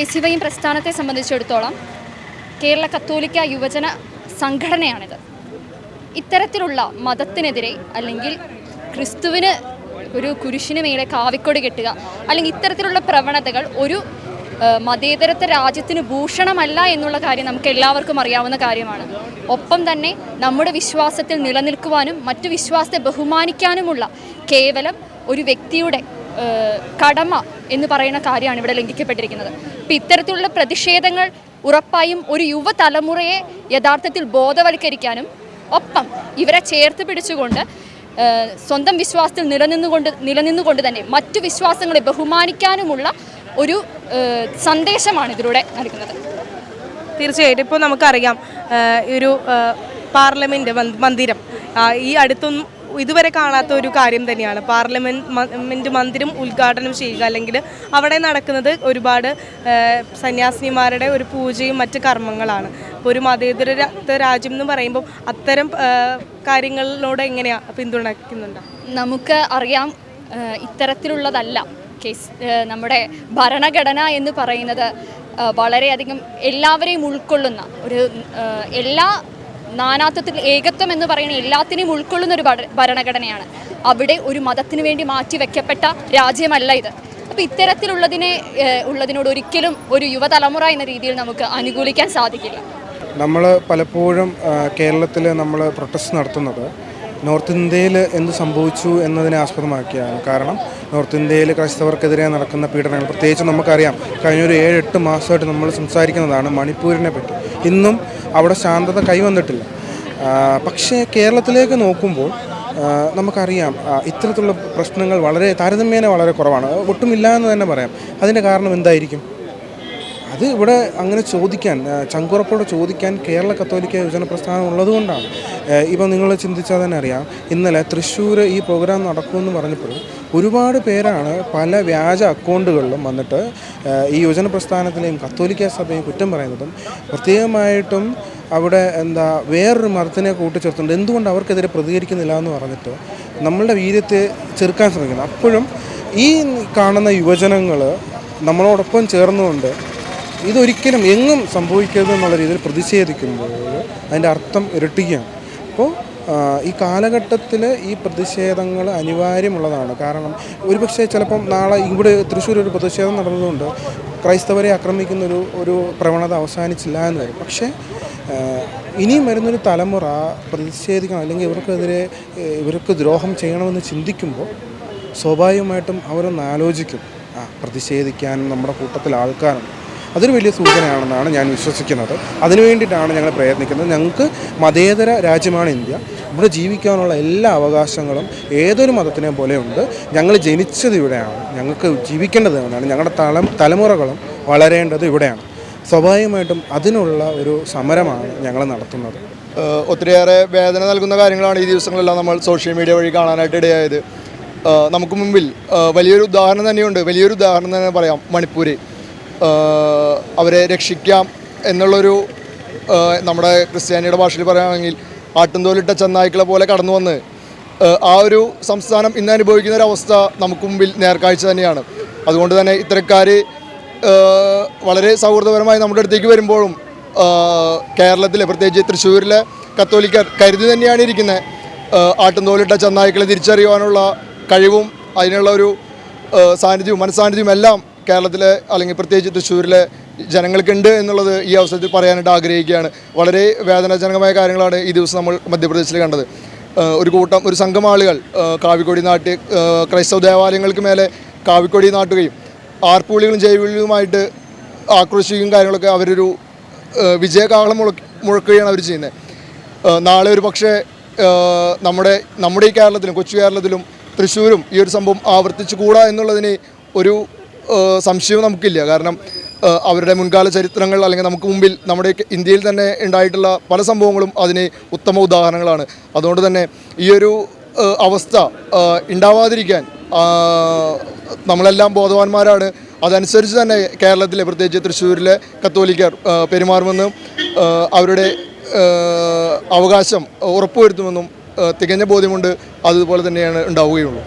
K C Y പ്രസ്ഥാനത്തെ സംബന്ധിച്ചിടത്തോളം കേരള കത്തോലിക്ക യുവജന സംഘടനയാണിത്. ഇത്തരത്തിലുള്ള മതത്തിനെതിരെ അല്ലെങ്കിൽ ക്രിസ്തുവിന് ഒരു കുരിശിന് മേലെ കാവിക്കൊടി കെട്ടുക അല്ലെങ്കിൽ ഇത്തരത്തിലുള്ള പ്രവണതകൾ ഒരു മതേതരത്തെ രാജ്യത്തിന് ഭൂഷണമല്ല എന്നുള്ള കാര്യം നമുക്ക് എല്ലാവർക്കും അറിയാവുന്ന കാര്യമാണ്. ഒപ്പം തന്നെ നമ്മുടെ വിശ്വാസത്തിൽ നിലനിൽക്കുവാനും മറ്റു വിശ്വാസത്തെ ബഹുമാനിക്കാനുമുള്ള കേവലം ഒരു വ്യക്തിയുടെ കടമ എന്ന് പറയുന്ന കാര്യമാണ് ഇവിടെ ലംഘിക്കപ്പെട്ടിരിക്കുന്നത്. അപ്പം ഇത്തരത്തിലുള്ള പ്രതിഷേധങ്ങൾ ഉറപ്പായും ഒരു യുവതലമുറയെ യഥാർത്ഥത്തിൽ ബോധവൽക്കരിക്കാനും ഒപ്പം ഇവരെ ചേർത്ത് പിടിച്ചുകൊണ്ട് സ്വന്തം വിശ്വാസത്തിൽ നിലനിന്നുകൊണ്ട് നിലനിന്നുകൊണ്ട് തന്നെ മറ്റു വിശ്വാസങ്ങളെ ബഹുമാനിക്കാനുമുള്ള ഒരു സന്ദേശമാണ് ഇതിലൂടെ നൽകുന്നത്. തീർച്ചയായിട്ടും. ഇപ്പോൾ നമുക്കറിയാം ഒരു പാർലമെന്റ് മന്ദിരം ഈ അടുത്തൊന്നും ഇതുവരെ കാണാത്ത ഒരു കാര്യം തന്നെയാണ്. പാർലമെന്റ് മന്ദിരം ഉദ്ഘാടനം ചെയ്യുക അല്ലെങ്കിൽ അവിടെ നടക്കുന്നത് ഒരുപാട് സന്യാസിനിമാരുടെ ഒരു പൂജയും മറ്റ് കർമ്മങ്ങളാണ്. ഇപ്പോൾ ഒരു മതേതര രാജ്യം എന്ന് പറയുമ്പോൾ അത്തരം കാര്യങ്ങളിലൂടെ എങ്ങനെയാണ് പിന്തുണയ്ക്കുന്നുണ്ട്? നമുക്ക് അറിയാം ഇത്തരത്തിലുള്ളതല്ല. കേസ് നമ്മുടെ ഭരണഘടന എന്ന് പറയുന്നത് വളരെയധികം എല്ലാവരെയും ഉൾക്കൊള്ളുന്ന ഒരു എല്ലാ നാനാത്വത്തിൽ ഏകത്വം എന്ന് പറയുന്ന എല്ലാത്തിനെയും ഉൾക്കൊള്ളുന്ന ഒരു ഭരണഘടനയാണ്. അവിടെ ഒരു മതത്തിന് വേണ്ടി മാറ്റി വെക്കപ്പെട്ട രാജ്യമല്ല ഇത്. അപ്പോൾ ഇത്തരത്തിലുള്ളതിനെ ഉള്ളതിനോട് ഒരിക്കലും ഒരു യുവതലമുറ എന്ന രീതിയിൽ നമുക്ക് അനുകൂലിക്കാൻ സാധിക്കില്ല. നമ്മൾ പലപ്പോഴും കേരളത്തിൽ നമ്മൾ പ്രൊട്ടസ്റ്റ് നടത്തുന്നത് നോർത്ത് ഇന്ത്യയിൽ എന്ത് സംഭവിച്ചു എന്നതിനെ ആസ്പദമാക്കിയാണ്. കാരണം നോർത്ത് ഇന്ത്യയിൽ ക്രൈസ്തവർക്കെതിരെ നടക്കുന്ന പീഡനങ്ങൾ പ്രത്യേകിച്ച് നമുക്കറിയാം കഴിഞ്ഞ ഒരു ഏഴ് എട്ട് മാസമായിട്ട് നമ്മൾ സംസാരിക്കുന്നതാണ് മണിപ്പൂരിനെ പറ്റി. ഇന്നും അവിടെ ശാന്തത കൈവന്നിട്ടില്ല. പക്ഷേ കേരളത്തിലേക്ക് നോക്കുമ്പോൾ നമുക്കറിയാം ഇത്തരത്തിലുള്ള പ്രശ്നങ്ങൾ വളരെ താരതമ്യേന വളരെ കുറവാണ്. ഒട്ടുമില്ല എന്ന് തന്നെ പറയാം. അതിന്റെ കാരണം എന്തായിരിക്കും? അത് ഇവിടെ അങ്ങനെ ചോദിക്കാൻ ചങ്കുറപ്പോടെ ചോദിക്കാൻ കേരള കത്തോലിക്ക യുവജന പ്രസ്ഥാനം ഉള്ളതുകൊണ്ടാണ്. ഇപ്പം നിങ്ങൾ ചിന്തിച്ചാൽ തന്നെ അറിയാം ഇന്നലെ തൃശ്ശൂർ ഈ പ്രോഗ്രാം നടക്കുമെന്ന് പറഞ്ഞപ്പോൾ ഒരുപാട് പേരാണ് പല വ്യാജ അക്കൗണ്ടുകളിലും വന്നിട്ട് ഈ യുവജന പ്രസ്ഥാനത്തിലെയും കത്തോലിക്ക സഭയും കുറ്റം പറയുന്നതും പ്രത്യേകമായിട്ടും അവിടെ എന്താ വേറൊരു മതത്തിനെ കൂട്ടിച്ചേർത്തുണ്ട്. എന്തുകൊണ്ട് അവർക്കെതിരെ പ്രതികരിക്കുന്നില്ല എന്ന് പറഞ്ഞിട്ട് നമ്മളുടെ വീര്യത്തെ ചെറുക്കാൻ ശ്രമിക്കുന്നു. അപ്പോഴും ഈ കാണുന്ന യുവജനങ്ങൾ നമ്മളോടൊപ്പം ചേർന്നുകൊണ്ട് ഇതൊരിക്കലും എങ്ങും സംഭവിക്കരുത് എന്നുള്ള രീതിയിൽ പ്രതിഷേധിക്കുമ്പോൾ അതിന്റെ അർത്ഥം ഇരട്ടിക്കുകയാണ് അപ്പോൾ ഈ കാലഘട്ടത്തിൽ ഈ പ്രതിഷേധങ്ങൾ അനിവാര്യമുള്ളതാണ്. കാരണം ഒരുപക്ഷെ ചിലപ്പം നാളെ ഇവിടെ തൃശ്ശൂർ ഒരു പ്രതിഷേധം നടന്നതുകൊണ്ട് ക്രൈസ്തവരെ ആക്രമിക്കുന്ന ഒരു ഒരു പ്രവണത അവസാനിച്ചില്ല എന്ന് വരും. പക്ഷേ ഇനിയും വരുന്നൊരു തലമുറ പ്രതിഷേധിക്കണം അല്ലെങ്കിൽ ഇവർക്കെതിരെ ഇവർക്ക് ദ്രോഹം ചെയ്യണമെന്ന് ചിന്തിക്കുമ്പോൾ സ്വാഭാവികമായിട്ടും അവരൊന്ന് ആലോചിക്കും. ആ പ്രതിഷേധിക്കാനും നമ്മുടെ കൂട്ടത്തിൽ ആൾക്കാരുണ്ട് അതൊരു വലിയ സൂചനയാണെന്നാണ് ഞാൻ വിശ്വസിക്കുന്നത്. അതിനു വേണ്ടിയിട്ടാണ് ഞങ്ങൾ പ്രയത്നിക്കുന്നത്. ഞങ്ങൾക്ക് മതേതര രാജ്യമാണ് ഇന്ത്യ. ഇവിടെ ജീവിക്കാനുള്ള എല്ലാ അവകാശങ്ങളും ഏതൊരു മതത്തിനെ പോലെയുണ്ട് ഞങ്ങൾ ജനിച്ചത് ഇവിടെയാണ്. ഞങ്ങൾക്ക് ജീവിക്കേണ്ടത് ഇവിടെയാണ്. ഞങ്ങളുടെ തല തലമുറകളും വളരേണ്ടത് ഇവിടെയാണ്. സ്വാഭാവികമായിട്ടും അതിനുള്ള ഒരു സമരമാണ് ഞങ്ങൾ നടത്തുന്നത്. ഒത്തിരിയേറെ വേദന നൽകുന്ന കാര്യങ്ങളാണ് ഈ ദിവസങ്ങളെല്ലാം നമ്മൾ സോഷ്യൽ മീഡിയ വഴി കാണാനായിട്ട് ഇടയായത്. നമുക്ക് മുമ്പിൽ വലിയൊരു ഉദാഹരണം തന്നെയുണ്ട്. വലിയൊരു ഉദാഹരണം തന്നെ പറയാം. മണിപ്പൂര്. ഏഹ് അവരെ രക്ഷിക്കാം എന്നുള്ളൊരു നമ്മുടെ ക്രിസ്ത്യാനിയുടെ ഭാഷയിൽ പറയുകയാണെങ്കിൽ ആട്ടുംതോലിട്ട ചെന്നായ്ക്കളെ പോലെ കടന്നു വന്ന് ആ ഒരു സംസ്ഥാനം ഇന്ന് അനുഭവിക്കുന്ന ഒരു അവസ്ഥ നമുക്ക് മുമ്പിൽ നേർക്കാഴ്ച തന്നെയാണ്. അതുകൊണ്ട് തന്നെ ഇത്തരക്കാർ വളരെ സൗഹൃദപരമായി നമ്മുടെ അടുത്തേക്ക് വരുമ്പോഴും കേരളത്തിലെ പ്രത്യേകിച്ച് തൃശ്ശൂരിലെ കത്തോലിക്കർ കരുതി തന്നെയാണ് ഇരിക്കുന്നത് ആട്ടുംതോലിട്ട ചെന്നായ്ക്കളെ തിരിച്ചറിയുവാനുള്ള കഴിവും അതിനുള്ള ഒരു സാന്നിധ്യവും മനസ്സാന്നിധ്യവും എല്ലാം കേരളത്തിലെ അല്ലെങ്കിൽ പ്രത്യേകിച്ച് തൃശ്ശൂരിലെ ജനങ്ങൾക്കുണ്ട് എന്നുള്ളത് ഈ അവസരത്തിൽ പറയാനായിട്ട് ആഗ്രഹിക്കുകയാണ്. വളരെ വേദനാജനകമായ കാര്യങ്ങളാണ് ഈ ദിവസം നമ്മൾ മധ്യപ്രദേശിൽ കണ്ടത്. ഒരു കൂട്ടം ഒരു സംഘം ആളുകൾ കാവിക്കൊടി നാട്ടി ക്രൈസ്തവ ദേവാലയങ്ങൾക്ക് മേലെ കാവിക്കൊടി നാട്ടുകയും ആർപ്പുവിളികളും ജൈവിളികളുമായിട്ട് ആക്രോശിക്കുകയും കാര്യങ്ങളൊക്കെ അവരൊരു വിജയകാഹളം മുഴക്കി മുഴക്കുകയാണ് അവർ ചെയ്യുന്നത്. നാളെ ഒരു പക്ഷേ നമ്മുടെ നമ്മുടെ ഈ കേരളത്തിലും കൊച്ചു കേരളത്തിലും തൃശ്ശൂരും ഈ ഒരു സംഭവം ആവർത്തിച്ചു കൂടാ എന്നുള്ളതിന് ഒരു സംശയവും നമുക്കില്ല. കാരണം അവരുടെ മുൻകാല ചരിത്രങ്ങൾ അല്ലെങ്കിൽ നമുക്ക് മുമ്പിൽ നമ്മുടെ ഇന്ത്യയിൽ തന്നെ ഉണ്ടായിട്ടുള്ള പല സംഭവങ്ങളും അതിന് ഉത്തമ ഉദാഹരണങ്ങളാണ്. അതുകൊണ്ട് തന്നെ ഈ ഒരു അവസ്ഥ ഉണ്ടാവാതിരിക്കാൻ നമ്മളെല്ലാം ബോധവാന്മാരാണ്. അതനുസരിച്ച് തന്നെ കേരളത്തിലെ പ്രത്യേകിച്ച് തൃശ്ശൂരിലെ കത്തോലിക്കർ പെരുമാറുമെന്നും അവരുടെ അവകാശം ഉറപ്പുവരുത്തുമെന്നും തികഞ്ഞ ബോധ്യമുണ്ട്. അതുപോലെ തന്നെയാണ് ഉണ്ടാവുകയുള്ളൂ.